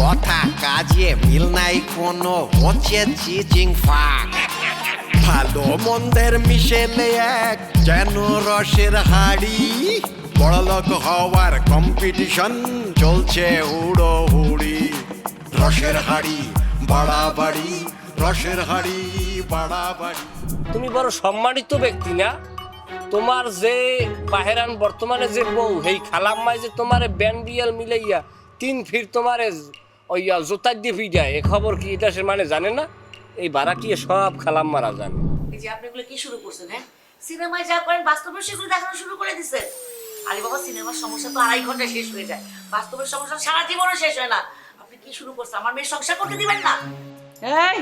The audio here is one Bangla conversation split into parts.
কথা কাজে মিল নাই কোনো হচ্ছে চিচিং ফাক। ভালো মন্দের মিশেলে এক যেন রসের হাড়ি। বড়লোক হওয়ার কম্পিটিশন চলছে হুড়ো হুড়ি রসের হাড়ি বাড়াবাড়ি, রসের হাড়ি বাড়াবাড়ি। তুমি বড় সম্মানিত ব্যক্তি না? তোমার যে বাহেরান বর্তমানে যে বউ, সেই খালাম্মায় যে তোমার ব্যান্ডিয়াল মিলাইয়া তিন ফির তোমার ওইয়া জোতার দিয়ে ফিজায় এ খবর কি এটা সে মানে জানে না? এই বারাটিয়ে সব খালাম্মারা জানে এই যে আপনি এগুলো কি শুরু করছেন হ্যাঁ? সিনেমায় যা করেন বাস্তবে সেগুলো দেখানো শুরু করে দিচ্ছেন আরে বাবা সিনেমার সমস্যা তো আড়াই ঘণ্টা শেষ হয়ে যায়। বাস্তবের সমস্যা সারা জীবনও শেষ হয় না। আপনি কি শুরু করছেন? আমার মেয়ের সংসার করতে দিবেন না। এই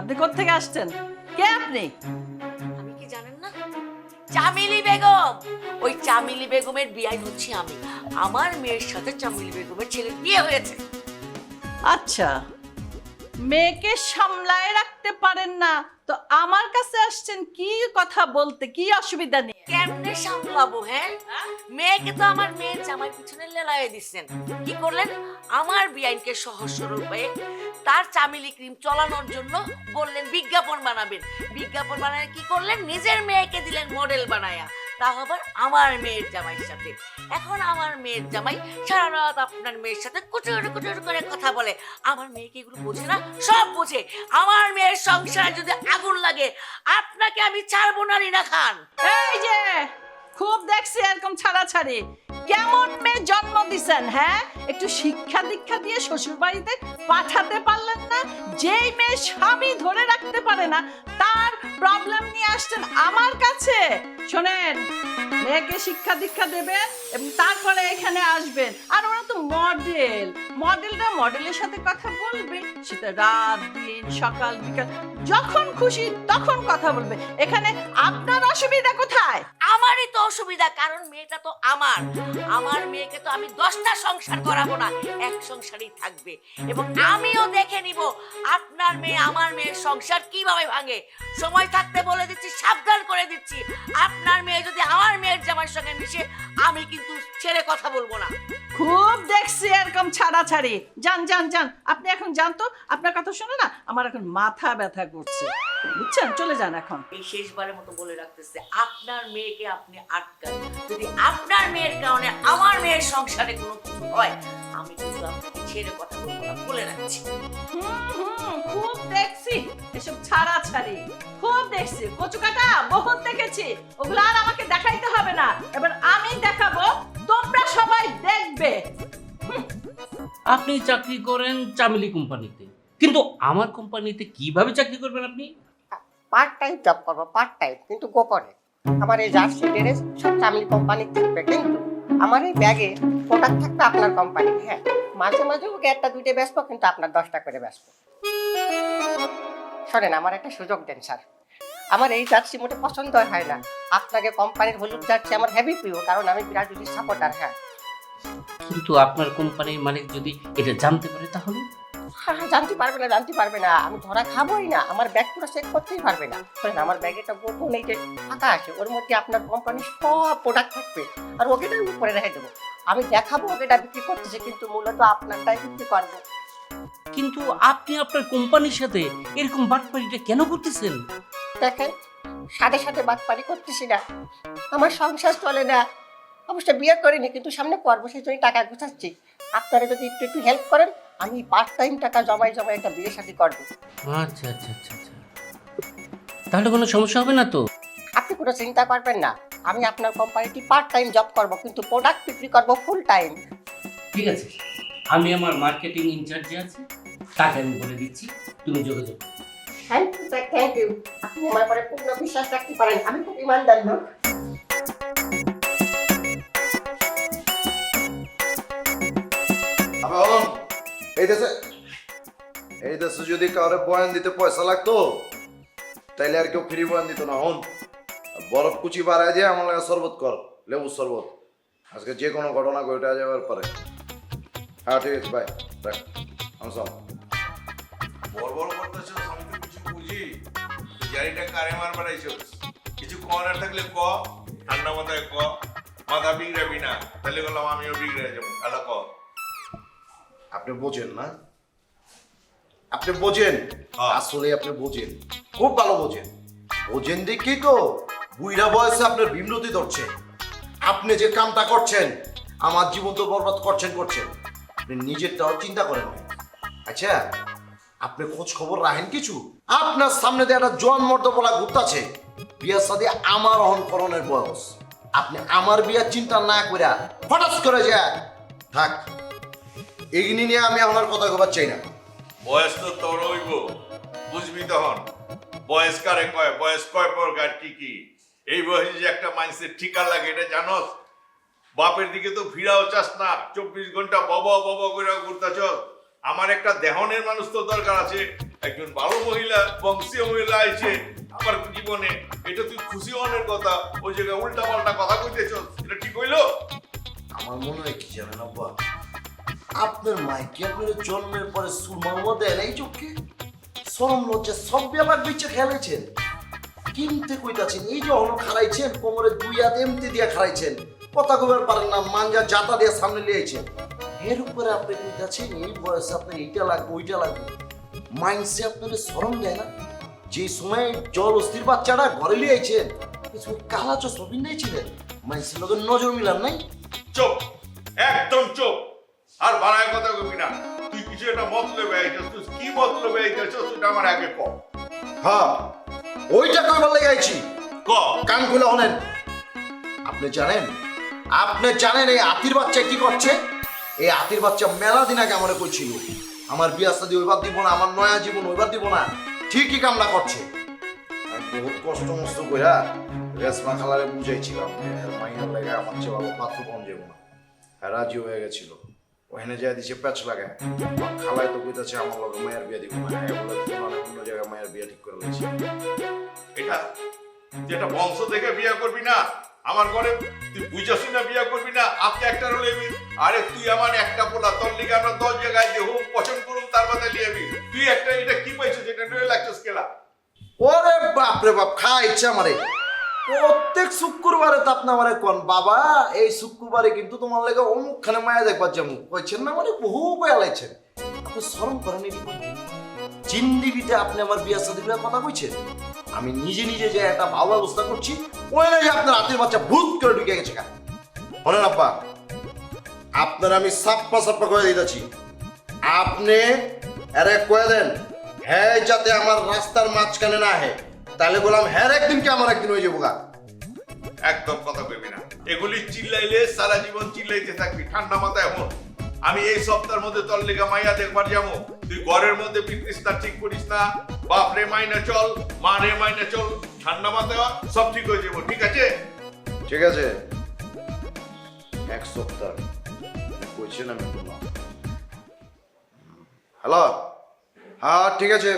আপনি কোত্থেকে আসছেন? কে আপনি? আমি কি জানেন না? চামিলি বেগম। ওই চামিলি বেগমের বিয়ে হচ্ছে আমি। আমার মেয়ের সাথে চামিলি বেগমের ছেলের বিয়ে হয়েছে। আচ্ছা। মেয়েকে সামলায় রাখতে পারেন না, তো আমার কাছে আসছেন কি কথা বলতে, কি অসুবিধা নেই কেমনে সামলাবো হ্যাঁ? মেয়েকে তো আমার মেয়ের জামাই পিছনে লেলাইয়ে দিচ্ছেন কি করলেন? আমার বিআইনকে সহজ সরল তার চামিলি ক্রিম চলানোর জন্য বললেন, বিজ্ঞাপন বানাবেন। বিজ্ঞাপন বানায় কি করলেন? নিজের মেয়েকে দিলেন মডেল বানায়া। তাও আবার আমার মেয়ের জামাইয়ের সাথে। এখন আমার মেয়ের জামাই সারা রাত আপনার মেয়ের সাথে কুচুর কুচুর করে কথা বলে। আমার মেয়েকে এগুলো বোঝে না? সব বোঝে। আমার মেয়ের সংসারে যদি আগুন লাগে, আপনাকে আমি ছাড়বো না রিনা খান। এই যে! খুব দেখছি এরকম ছাড়াছাড়ি। কেমন মেয়ে জন্ম দিছেন হ্যাঁ? একটু শিক্ষা দীক্ষা দিয়ে শ্বশুর বাড়িতে পাঠাতে পারলেন না, যেই মেয়ে স্বামী ধরে রাখতে পারে না, তার প্রবলেম নিয়ে আসছেন আমার কাছে। শোনেন, মেয়েকে শিক্ষা দীক্ষা দেবেন এবং তারপরে এখানে আসবেন। আর ওরা তো মডেল মডেলটা মডেলের সাথে কথা বলবে সেটা রাত, দিন, সকাল, বিকাল, যখন খুশি তখন কথা বলবে। এখানে আপনার অসুবিধা কোথায়? আমারই তো অসুবিধা, কারণ মেয়েটা তো আমার। আমার মেয়েকে তো আমি দশটা সংসার করাবো না, এক সংসারই থাকবে। এবং আমিও দেখে নিব আপনার মেয়ে, আমার মেয়ের সংসার কীভাবে ভাঙে। সময় থাকতে বলে দিচ্ছি, সাবধান করে দিচ্ছি। আপনার মেয়ে যদি আমার মেয়ের জামার সঙ্গে মিশে, আমি কিন্তু ছেড়ে কথা বলব না। খুব দেখছি এরকম ছাড়াছাড়ি। যান যান যান। আপনি এখন যান তো আপনার কথা শুনে না আমার এখন মাথা ব্যথা করছে। বুঝছেন? চলে যান এখন। এই শেষবারের মতো বলে রাখতেছে আপনার মেয়েকে আপনি আটকান। যদি আপনার মেয়ের কারণে আমার মেয়ের সংসারে কোনো কিছু হয় আমি কিন্তু আপনাকে ছেড়ে কথা বলব না বলে রাখছি। খুব দেখছি এসব ছাড়াছাড়ি। খুব দেখছি। কচু কাটা বহুত দেখেছি। ওগুলো আর আমাকে দেখাইতে হবে না। এবার আমি দেখাবো তোমরা সবাই দেখবে। আপনি চাকরি করেন চামিলি কোম্পানিতে। কিন্তু আমার কোম্পানিতে কীভাবে চাকরি করবেন আপনি? পার্ট টাইম জব করব পার্ট টাইম কিন্তু গোপনে। আমার এই জার্সি ড্রেস সব চামিল কোম্পানির থাকবে কিন্তু আমার এই ব্যাগে প্রোডাক্ট থাকবে আপনার কোম্পানি হ্যাঁ। মাঝে মাঝে ওকে একটা দুইটা ব্যস্ত কিন্তু আপনার দশটা করে ব্যস্ত শোনেন আমার একটা সুযোগ দেন স্যার। আমার এই জার্সি মোটে পছন্দ হয় না। আপনাকে কোম্পানির হলুদ জার্সি আমার হেভি প্রিয় কারণ আমি বিরাট যদি সাপোর্টার হ্যাঁ। কিন্তু আপনার কোম্পানির মালিক যদি এটা জানতে পারে তাহলে? হ্যাঁ হ্যাঁ, জানতে পারবে না জানতে পারবে না। আমি ধরা খাবোই না আমার ব্যাগ পুরো চেক করতেই পারবে না। শোনেন আমার ব্যাগে একটা গোপন এই যে ফাঁকা আছে ওর মধ্যে আপনার কোম্পানির সব প্রোডাক্ট থাকবে। আর ওকেটার উপরে রেখে দেবো। আমি দেখাবো ওকেটা বিক্রি করতেছে কিন্তু মূলত আপনারটাই বিক্রি করব। কিন্তু আপনি আপনার কোম্পানির সাথে এরকম বাটপাড়িটা কেন করতেছেন? দেখেন সাথে সাথে বাটপারি করতেছি না। আমার সংসার চলে না। অবশ্য বিয়ে করিনি কিন্তু সামনে করব সেই জন্য টাকা গুছাচ্ছি। আপনারা যদি একটু একটু হেল্প করেন আমি পার্ট টাইম টাকা জমাই জমাই একটা বিয়ে শাদী করব। আচ্ছা আচ্ছা আচ্ছা আচ্ছা। তাহলে কোনো সমস্যা হবে না তো? আপনি কোনো চিন্তা করবেন না। আমি আপনার কোম্পানিটি পার্ট টাইম জব করব কিন্তু প্রোডাক্ট বিক্রি করব ফুল টাইম ঠিক আছে। আমি আমার মার্কেটিং ইনচার্জে আছি। তাকে আমি বলে দিচ্ছি। তুমি যোগাযোগ করো। থ্যাংক থ্যাংক ইউ আপনি আমার পরে পূর্ণ বিশ্বাস রাখতে পারেন। আমি খুব ইমানদার লোক। এই দেশে এই দেশে যদি কাউরে বয়ান দিতে পয়সা লাগতো তাইলে আর কেউ ফ্রি বয়ান দিত না হন। বরফ কুচি বাড়ায় দিয়ে আমার লাগে শরবত কর লেবু শরবত। আজকে যে কোনো ঘটনা ঘটে যাবার পরে। হ্যাঁ ঠিক আছে বাই রাখ আমসাম বড় বড় করতেছ আমি তো কিছু বুঝি তুই জারিটা কারে মার বাড়াইছ কিছু ক না থাকলে ক ঠান্ডা মাথায় ক। মাথা বিগড়াবি না তাহলে বললাম আমিও বিগড়ে যাব। ক। আপনি বোঝেন না? আপনি বোঝেন? হ্যাঁ। আসলে আপনি বোঝেন। খুব ভালো বোঝেন। বোঝেন দেখি তো বুইরা বয়সে আপনার বিমরতি ধরছে। আপনি যে কামটা করছেন আমার জীবন তো বরবাদ করছেন করছেন। আপনি নিজেরটাও চিন্তা করেন আচ্ছা আপনি খোঁজ খবর রাখেন কিছু? আপনার সামনে দিয়ে একটা জন মর্দবলা ঘুরতাছে বিয়ার সাথে আমার অহংকরণের বয়স। আপনি আমার বিয়ার চিন্তা না করে হঠাৎ করে যায় থাক, এগিনি নিয়ে আমি আপনার কথা কবার চাই না। বয়স তো তোর হইব, বুঝবি তখন। বয়স কারে কয়, বয়স কয় প্রকার কি কি? এই বয়সে যে একটা মানুষের ঠিকা লাগে, এটা জানোস? বাপের দিকে তো ফিরাও চাস না। চব্বিশ ঘণ্টা বব বব করে ঘুরতেছ আমার একটা দেহনের মানুষ তো দরকার আছে। একজন ভালো মহিলা, বংশীয় মহিলা আছে আমার জীবনে, এটা তুই খুশি হওয়ার কথা, ওই জায়গায় উল্টা পাল্টা কথা কইতেছ, এটা ঠিক হইল? আমার মনে হয় কি জানেন আব্বা? আপনার মাইকে আপনার জন্মের পরে সুরমার মধ্যে এলাই চোখকে সরম লজ্জা, সব ব্যাপার বিচ্ছে খেলেছেন। কিনতে কইতাছেন, এই যে অন খারাইছেন কোমরে দুই হাত এমতি দিয়া খারাইছেন কথা কবার পারেন না, মাঞ্জা জাতা দিয়ে সামনে লিয়েছেন এর উপরে আপনি কইতাছেন এই বয়সে আপনার এইটা লাগবে ওইটা লাগবে। মাইন্ডসে আপনার সরম দেয় না। যে সময় জল অস্থির বাচ্চাটা ঘরে লিয়েছেন কিছু কালা চশমা পিন্ধাইছিলেন মাইন্ডসের লোকের নজর মিলান নাই। চুপ একদম চুপ। আর বানায় কথা কবি না। তুই কিছু একটা মতলবে আইছিস তুই কি মতলবে আইছিস সেটা আমার আগে ক। হ্যাঁ ওইটা কইবার লেগে আইছি ক। কান খুলে হলেন আপনি জানেন? আপনি জানেন এই আতির বাচ্চা কি করছে? এই আতির বাচ্চা মেলা দিন আগে আমার কইছিল, আমার বিয়া শাদী ওইবার দিব না, আমার নয়া জীবন ওইবার দিব না। ঠিকই কামনা করছে। বহুত কষ্ট মষ্ট কইরা রেশমা খালারে বুঝাইছিলাম মাইনার লাগে আমার চেয়ে ভালো পাত্র কম যাব না। রাজি হয়ে গেছিল। ওখানে যা দিছে প্যাচ লাগায় খালায় তো কইতাছে, আমার লগে মায়ের বিয়া দিব না। হ্যাঁ অন্য জায়গায় মায়ের বিয়া ঠিক করে লেছি এটা, যেটা বংশ দেখে বিয়ে করবি না আমার ঘরে তুই বুঝাসি না, বিয়ে করবি না, আপনি একটা রোলে আরে তুই আমার একটা পোলা, তোর লিগে আমরা দশ জায়গায় দেহ পছন্দ করুন, তার মাথায় আবি। তুই একটা, এটা কি পাইছিস যেটা নয় লাগছিস কেলা? ওরে বাপ রে বাপ, খা ইচ্ছা আমারে। প্রত্যেক শুক্রবারে তো আপনি আমারে কোন, বাবা, এই শুক্রবারে কিন্তু তোমার লেগে অমুকখানে মায়া দেখবার যেমন কইছেন না মানে বহু লাইছেন। আপনি স্মরণ করেন জিন্দিগিতে আপনি আমার বিয়া সাদিগুলোর কথা কইছেন? আমি নিজে নিজে যে একটা ভালো ব্যবস্থা করছি ওই না যে আপনার হাতের বাচ্চা ভূত করে ঢুকে গেছে গা বলেন আব্বা, আপনার আমি সাপ্পা সাপ্পা করে দিতেছি। আপনি আরে কয়ে দেন হ্যাঁ যাতে আমার রাস্তার মাঝখানে না হে তাহলে বললাম হ্যাঁ একদিন কি আমার একদিন হয়ে যাব গা। একদম কথা কইবি না। এগুলি চিল্লাইলে সারা জীবন চিল্লাইতে থাকবি, ঠান্ডা মাথায় হন আমি এই সপ্তাহের মধ্যে তোর লেগা মাইয়া দেখবার যাব। তুই ঘরের মধ্যে বিক্রিস না ঠিক করিস না। বাপ রে মাইনা চল, মা রে, মাইনা চল। ঠান্ডা মাথায় হ, সব ঠিক হয়ে যাব ঠিক আছে? ঠিক আছে। এক সপ্তাহ কইছেন আমি হ্যালো? হ্যাঁ ঠিক আছে।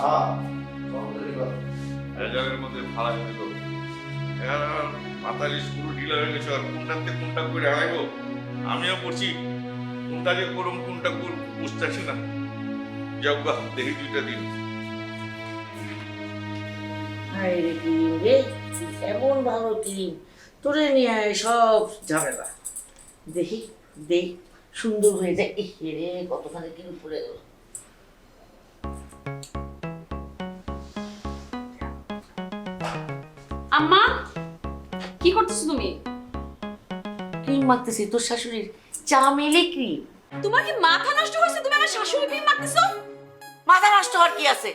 হ্যাঁ মধ্যে স্ক্রু ঢিলা হয়ে গেছে আর কোনটাতে কোনটা করে আমিও পড়ছি কোনটা যে করুম কোনটা করব বুঝতেছি না। গা দেখি দুইটা দিন। হায় রে ক্রিম রে এমন ভালো ক্রিম তোরে নিয়ে আয় সব ঝামেলা দেখি দেখ সুন্দর হয়ে যায় ইহ রে কতখানি ক্রিম পড়ে গেল আম্মা কি করতেছো তুমি? ক্রিম মাখতেছি তোর শাশুড়ির চামেলি ক্রিম তোমার কি মাথা নষ্ট হয়েছে? তুমি আমার শাশুড়ি ক্রিম মাখতেছো? মাথা নষ্ট হওয়ার কি আছে?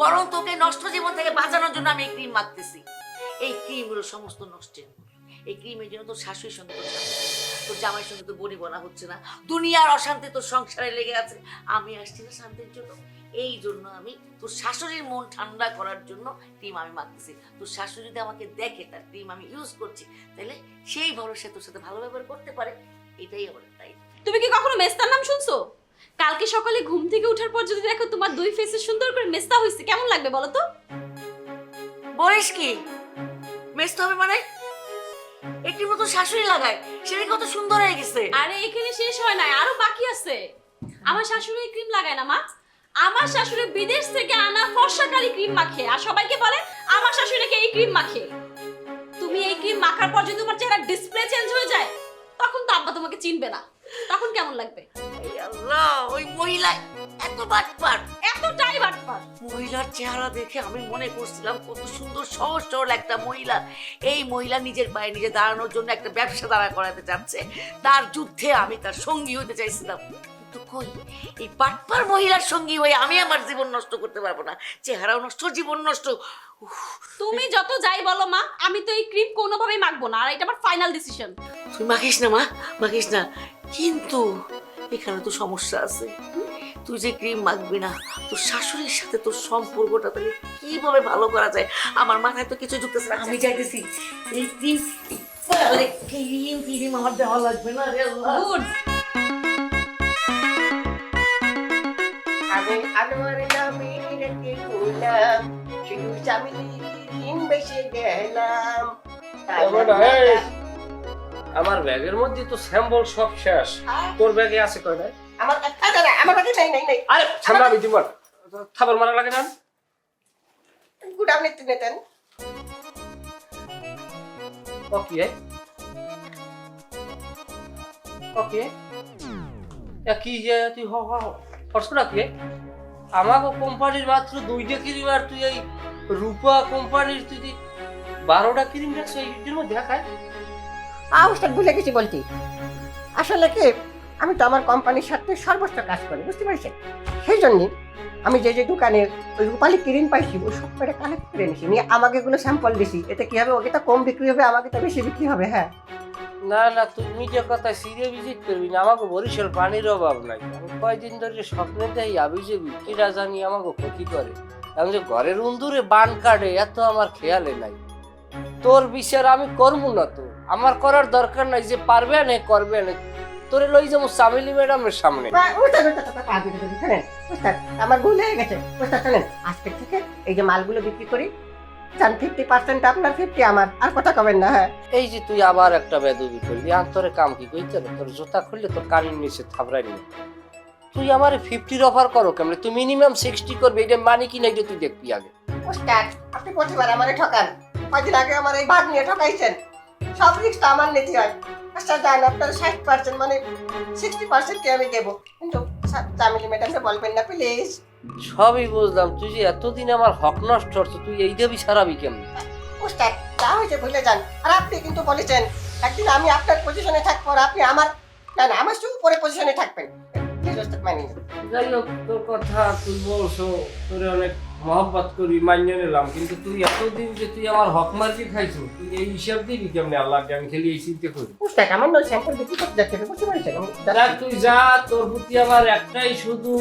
বরং তোকে নষ্ট জীবন থেকে বাঁচানোর জন্য আমি এই ক্রিম মাখতেছি। এই ক্রিম হলো সমস্ত নষ্টের এই ক্রিমের জন্য তোর শাশুড়ির সঙ্গে তোর। তোর জামাইয়ের সঙ্গে তো বড়ি বলা হচ্ছে না। দুনিয়ার অশান্তি তোর সংসারে লেগে আছে। আমি আসছি না শান্তির জন্য। এই জন্য আমি তোর শাশুড়ির মন ঠান্ডা করার জন্য ক্রিম আমি মাখতেছি। তোর শাশুড়ি যদি আমাকে দেখে তার ক্রিম আমি ইউজ করছি, তাহলে সেই ভরসা তোর সাথে ভালো ব্যবহার করতে পারে। এটাই আমার তাই তুমি কি কখনো মেস্তার নাম শুনছো? কালকে সকালে ঘুম থেকে ওঠার পর যদি দেখো তোমার দুই ফেসে সুন্দর করে মেস্তা হয়েছে কেমন লাগবে বলো তো? বলিস কি? মেস্ত হবে মানে? একটি মতো শাশুড়ি লাগায় সেটা কত সুন্দর হয়ে গেছে। আরে এখানে শেষ হয় নাই আরও বাকি আছে। আমার শাশুড়ি ক্রিম লাগায় না মা। আমার শাশুড়ি বিদেশ থেকে আনা ফর্সাকারী ক্রিম মাখে আর সবাইকে বলে আমার শাশুড়ি নাকি এই ক্রিম মাখে। তুমি এই ক্রিম মাখার পর যদি তোমার চেহারা ডিসপ্লে চেঞ্জ হয়ে যায় তখন তো আব্বা তোমাকে চিনবে না। তখন কেমন লাগবে? আল্লাহ ওই মহিলা এত বাটপার। এতটাই বাটপার। মহিলার চেহারা দেখে আমি মনে করছিলাম কত সুন্দর সহজ সরল একটা মহিলা। এই মহিলা নিজের পায়ে নিজে দাঁড়ানোর জন্য একটা ব্যবসা দাঁড়া করাতে চাচ্ছে। তার যুদ্ধে আমি তার সঙ্গী হতে চাইছিলাম। কিন্তু কই? এই পাটপার মহিলার সঙ্গী হয়ে আমি আমার জীবন নষ্ট করতে পারব না। চেহারাও নষ্ট জীবন নষ্ট। তুমি যত যাই বলো মা আমি তো এই ক্রিম কোনোভাবেই মাখবো না আর এটা আমার ফাইনাল ডিসিশন তুই মাখিস না মা মাখিস না। কিন্তু এখানে তো সমস্যা আছে। তুই যে ক্রিম মাখবি না তোর শাশুড়ির সাথে তোর সম্পর্কটা তাহলে কীভাবে ভালো করা যায়? আমার মাথায় তো কিছু ঢুকতেছে না। আমি চাইতেছি এই ক্রিম ক্রিম ক্রিম আমার দেওয়া লাগবে না রে আল্লাহ। গুড। আমি আনোয়ার নামে রেখে করলাম শুধু চামিলি দিন বেশি গেলাম। আমার ব্যাগের মধ্যে তো স্যাম্পল সব শেষ। তোর ব্যাগে আছে কয়টা? আমার আচ্ছা, দাদা আমার কাছে নাই নাই নাই। আরে ঠান্ডা আমি দিব খাবার মারা লাগে না? গুড আপনি নিতেন। ওকে। ওকে। এ কি যে তুই হ হ ফর্স না কি আমাকে কোম্পানির মাত্র দুইটা ক্রিম আর তুই এই রূপা কোম্পানির তুই বারোটা ক্রিম রাখছো এইটার মধ্যে দেখায়। আউস্টার ভুলে গেছি বলছি। আসলে কি, আমি তো আমার কোম্পানির সাথে সর্বোচ্চ কাজ করি, বুঝতে পারছেন? সেই জন্য আমি যে যে দোকানে ওই রূপালি ক্রিম পাইছি, ওই সব করে কালেক্ট করে নিছি নিয়ে আমাকে এগুলো স্যাম্পল দিছি, এতে কি হবে, ওকে তো কম বিক্রি হবে, আমাকে তো বেশি বিক্রি হবে হ্যাঁ? না না, তুমি যে কথা সিরিয়ে ভিজিট করবি না, আমাকে বরিশাল পানির অভাব নাই। আমি কয়দিন ধরে স্বপ্নে দেই আবি যে কিরা জানি আমাকে ক্ষতি করে। আমি যে ঘরের উন্দুরে বান কাটে, এত আমার খেয়ালে নাই। তোর বিচার আমি করব না তো। আমার করার দরকার নাই যে পারবে না করবে না। তোরে লই যাব সামিলি ম্যাডামের সামনে। আমার ভুল হয়ে গেছে। আজকে থেকে এই যে মালগুলো বিক্রি করি চান ফিফটি পার্সেন্ট আপনার ফিফটি আমার। আর কথা কবেন না হ্যাঁ। এই যে তুই আবার একটা বেদবি করলি আর তোর কাম কি কইতে তোর জুতা খুললে তোর কানের নিচে থাবড়াই নি তুই আমার ফিফটির অফার করো কেমন? তুই মিনিমাম সিক্সটি করবি এটা মানে কি না এটা তুই দেখবি আগে। উস্তাদ আপনি প্রতিবার আমারে ঠকান। কয়দিন আগে আমার এই ভাগ নিয়ে ঠকাইছেন। সব রিক্স তো আমার নিতে হয়। আচ্ছা জান আপনার ষাট পার্সেন্ট মানে সিক্সটি পার্সেন্টকে আমি দেবো? কিন্তু চামিলি ম্যাডামকে বলবেন না প্লিজ সবই বুঝলাম। তুই যে এতদিন আমার হক নষ্ট করছ তুই এই দেবি সারাবি কেমন? উস্তাদ যা হয়েছে ভুলে যান। আর আপনি কিন্তু বলেছেন একদিন আমি আপনার পজিশনে থাকব আর আপনি আমার না না আমার উপরে পজিশনে থাকবেন। যাই হোক তোর কথা তুই বলছো তোরে অনেক মহব্বত করি মানিয়ে নিলাম কিন্তু তুই এতদিন যে তুই আমার হক মার্কি খাইছো তুই এই হিসাব দিবি কেমনি? আল্লাহকে আমি খালি এই চিন্তা করি। উস্তাদ আমার নয়? স্যাম্পল বিক্রি করতে যাচ্ছে বুঝতে পারছেন দেখ তুই যা তোর প্রতি আমার একটাই শুধু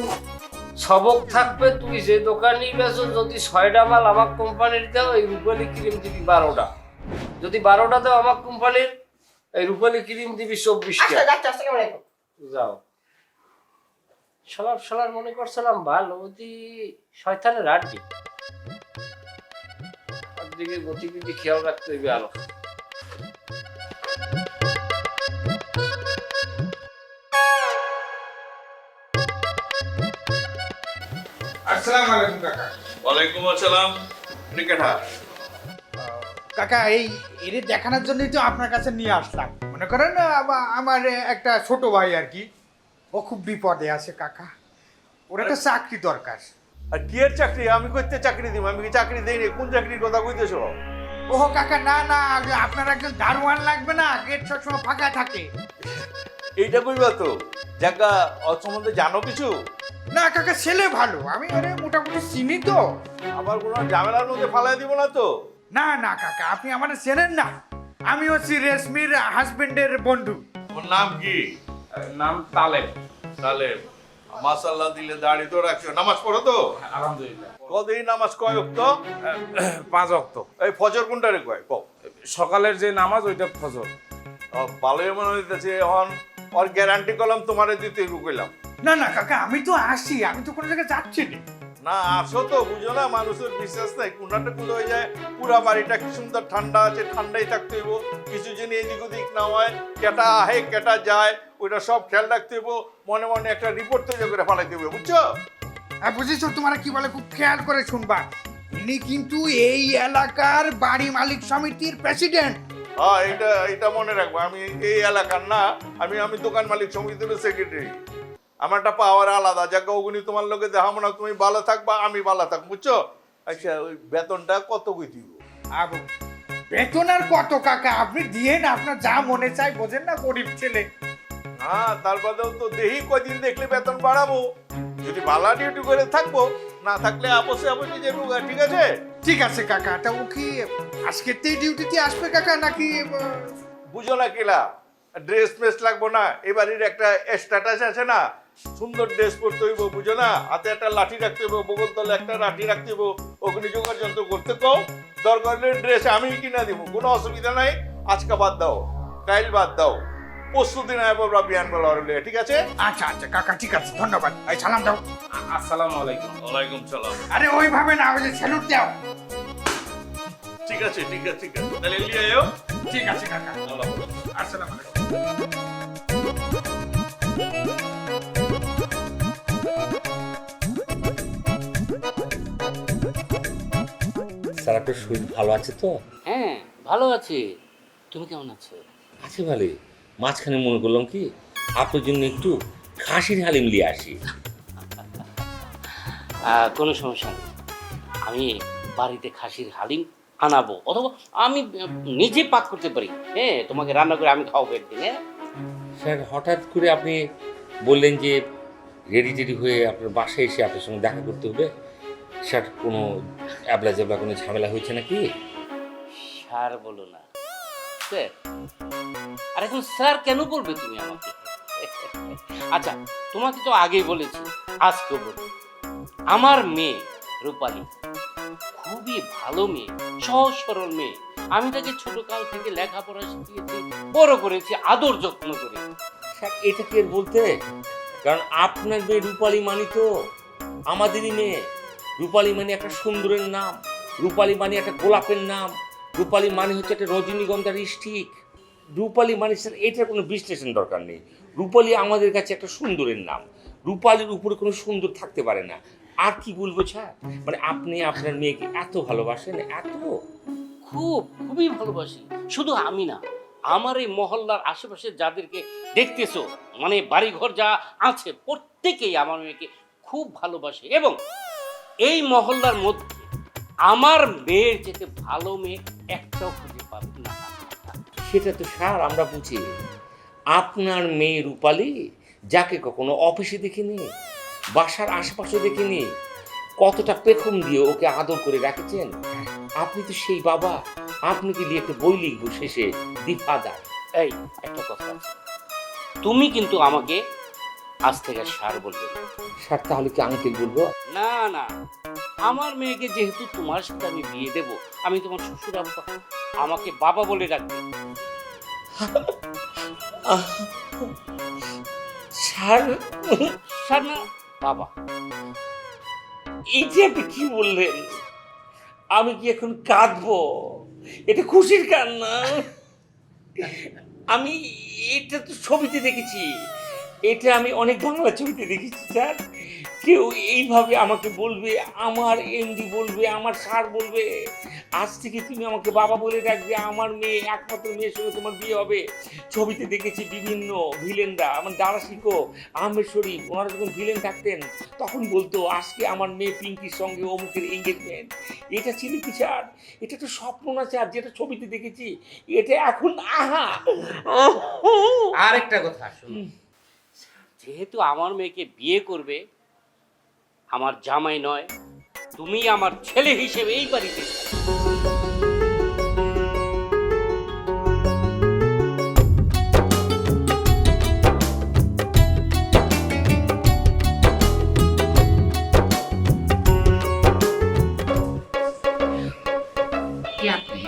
সবক থাকবে তুই যে দোকানই বেচো যদি ছয়টা মাল আমার কোম্পানির দাও এই রূপালি ক্রিম দিবি বারোটা। যদি বারোটা দাও আমার কোম্পানির এই রূপালি ক্রিম দিবি চব্বিশটা। আচ্ছা যাও। সবার সবার মনে করছিলাম ভালো অতি শয়তানের আড্ডি। দিকে গতিবিধি খেয়াল রাখতে হইবে আরও। আসসালামু আলাইকুম কাকা। ওয়ালাইকুম আসসালাম। ক্রিকেটা কাকা? এই এর দেখানোর জন্যই তো আপনার কাছে নিয়ে আসলাম। মনে করেন আমার একটা ছোট ভাই আর কি। ও খুব বিপদে আছে কাকা। ওর একটা চাকরি দরকার। আর কি এর চাকরি? আমি করতে চাকরি দিব আমি কি চাকরি দেইনি কোন চাকরির কথা কইতেছো? ও কাকা না না আপনার একজন দারোয়ান লাগবে না? গেট সবসময় ফাঁকা থাকে। এইটা কইবা তো? জায়গা ওর সম্বন্ধে জানো কিছু? না কাকা ছেলে ভালো। আমি ওরে মোটামুটি চিনি তো। আবার কোনো ঝামেলার মধ্যে ফালাই দিব না তো? না না কাকা আপনি আমার চেনেন না। আমি হচ্ছি রেশমির হাজবেন্ডের বন্ধু। ওর নাম কি? নাম তালেব। তাহলে মাসাল্লাহ দিলে দাড়ি তো রাখছো নামাজ পড়ো তো? আলহামদুলিল্লাহ। কদিন নামাজ কয় অক্ত? পাঁচ অক্ত। এই ফজর কোনটারে কয়? কও সকালের যে নামাজ ওইটা ফজর। ভালোই মনে হইতেছে এখন ওর গ্যারান্টি কলম তোমারে দিতে কইলাম। না না কাকা আমি তো আসি আমি তো কোনো জায়গায় যাচ্ছি না। না আসো তো বুঝো না মানুষের বিশ্বাস নাই। কোনটা কুলো হয়ে যায় পুরা বাড়িটা কি সুন্দর ঠান্ডা আছে ঠান্ডাই থাকতে হইব। কিছু জিনিস এদিক ওদিক না হয় কেটা আহে কেটা যায় ওইটা সব খেয়াল রাখতে হইব। মনে মনে একটা রিপোর্ট তৈরি করে ফেলাইতে হইব বুঝছ? আর বুঝেছ তোমার কি বলে? খুব খেয়াল করে শুনবা। ইনি কিন্তু এই এলাকার বাড়ি মালিক সমিতির প্রেসিডেন্ট হ্যাঁ এটা এটা মনে রাখব। আমি এই এলাকার না আমি আমি দোকান মালিক সমিতির সেক্রেটারি আমার একটা পাওয়ার আলাদা। যাকে ওগুনি তোমার লোকে দেখাবো না তুমি ভালো থাকবা আমি ভালো থাকব বুঝছ? আচ্ছা ওই বেতনটা কত কই দিব? বেতন আর কত কাকা? আপনি দিয়েন আপনার যা মনে চাই বোঝেন না গরিব ছেলে। হ্যাঁ তারপরেও তো দেহি কদিন দেখলে বেতন বাড়াবো। যদি ভালো ডিউটি করে থাকব না থাকলে আপসে আপসে যে রোগা ঠিক আছে? ঠিক আছে কাকা তা ও কি আজকেতেই ডিউটিতে আসবে কাকা নাকি বুঝো না কিলা ড্রেস মেস লাগবো না এবারের একটা স্ট্যাটাস আছে না সুন্দর ড্রেস পরতে হইব বুঝো না? হাতে একটা লাঠি রাখতে হইব বগল তলে একটা লাঠি রাখতে হইব অগ্নি যোগার যন্ত্র করতে কও দরকার ড্রেস আমি কিনা দিব কোনো অসুবিধা নাই আজকে বাদ দাও কাইল বাদ দাও পরশু দিন আয় বাবা বিয়ান বলা হলে ঠিক আছে? আচ্ছা আচ্ছা কাকা ঠিক আছে ধন্যবাদ। এই সালাম দাও। আসসালামু আলাইকুম। ওয়ালাইকুম সালাম। আরে ওইভাবে না ওই যে স্যালুট দাও। ঠিক আছে ঠিক আছে ঠিক আছে। তাহলে লিয়ে আয়ো ঠিক আছে কাকা। আসসালামু আলাইকুম। আপনার শরীর ভালো আছে তো? হ্যাঁ ভালো আছি। তুমি কেমন আছো? আছে ভালোই। মাঝখানে মনে করলাম কি আপনার জন্য একটু খাসির হালিম নিয়ে আসি। কোনো সমস্যা নেই। আমি বাড়িতে খাসির হালিম আনাবো অথবা আমি নিজে পাক করতে পারি। হ্যাঁ তোমাকে রান্না করে আমি খাওয়াবো একদিন হ্যাঁ? স্যার হঠাৎ করে আপনি বললেন যে রেডি টেডি হয়ে আপনার বাসায় এসে আপনার সঙ্গে দেখা করতে হবে। স্যার কোনো অ্যাবলা জ্যাবলা কোনো ঝামেলা হয়েছে নাকি? স্যার বলো না। স্যার? আর এখন স্যার কেন বলবে তুমি আমাকে? আচ্ছা তোমাকে তো আগেই বলেছি আজকে বলি আমার মেয়ে রূপালী খুবই ভালো মেয়ে সহজ সরল মেয়ে। আমি তাকে ছোট কাল থেকে লেখাপড়া শিখিয়েছি বড় করেছি আদর যত্ন করে স্যার এটা কি বলতে? কারণ আপনার মেয়ে রূপালী মানি তো আমাদেরই মেয়ে। রূপালী মানে একটা সুন্দরের নাম, রূপালী মানে একটা গোলাপের নাম, রূপালী মানে হচ্ছে একটা রজনীগন্ধার স্টিক। রূপালী মানে স্যার, এটার কোনো বিশ্লেষণ দরকার নেই। রূপালী আমাদের কাছে একটা সুন্দরের নাম। রূপালীর উপরে কোনো সুন্দর থাকতে পারে না। আর কি বলব স্যার? মানে আপনি আপনার মেয়েকে এত ভালোবাসেন, এত? খুব, খুবই ভালোবাসি। শুধু আমি না, আমার এই মহল্লার আশেপাশে যাদেরকে দেখতেছো মানে বাড়িঘর যা আছে, প্রত্যেকেই আমার মেয়েকে খুব ভালোবাসে। এবং এই মহল্লার মধ্যে আমার মেয়ের যেতে ভালো মেয়ে একটাও খুঁজে পাবে না। সেটা তো স্যার, আমরা বুঝি। আপনার মেয়ে রূপালী, যাকে কখনো অফিসে দেখিনি, বাসার আশেপাশে দেখিনি, কতটা পেখম দিয়ে ওকে আদর করে রাখেছেন? আপনি তো সেই বাবা। আপনি কি দিয়ে একটা বই লিখব শেষে? দি ফাদার এই, একটা কথা তুমি কিন্তু আমাকে আজ থেকে সার বলবে। স্যার তাহলে কি আমি আঙ্কেল বলব? না না। আমার মেয়েকে যেহেতু তোমার সাথে আমি বিয়ে দেব আমি তোমার শ্বশুর আব্বা আমাকে বাবা বলে ডাকবে। স্যার স্যার না বাবা। এই যে আপনি কি বললেন? আমি কি এখন কাঁদবো? এটা খুশির কান্না। আমি এটা তো ছবিতে দেখেছি। এটা আমি অনেক বাংলা ছবিতে দেখেছি স্যার। কেউ এইভাবে আমাকে বলবে আমার এমডি বলবে আমার স্যার বলবে আজ থেকে তুমি আমাকে বাবা বলে রাখবে আমার মেয়ে একমাত্র মেয়ের সঙ্গে তোমার বিয়ে হবে। ছবিতে দেখেছি বিভিন্ন ভিলেনরা আমার দাদা শিখো আহমেদ শরীফ ওনারা যখন ভিলেন থাকতেন তখন বলতো আজকে আমার মেয়ে পিঙ্কির সঙ্গে অমুকের এঙ্গেজমেন্ট এটা ছিল কি স্যার? এটা তো স্বপ্ন না স্যার যেটা ছবিতে দেখেছি এটা এখন আহা! আর একটা কথা শোনো যেহেতু আমার মেয়েকে বিয়ে করবে আমার জামাই নয় তুমি আমার ছেলে হিসেবে এই বাড়িতে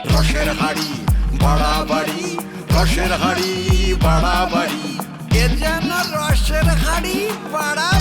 রসের হাড়ি বাড়াবাড়ি রসের হাড়ি বাড়াবাড়ি যেন রসের হাড়ি পাড়া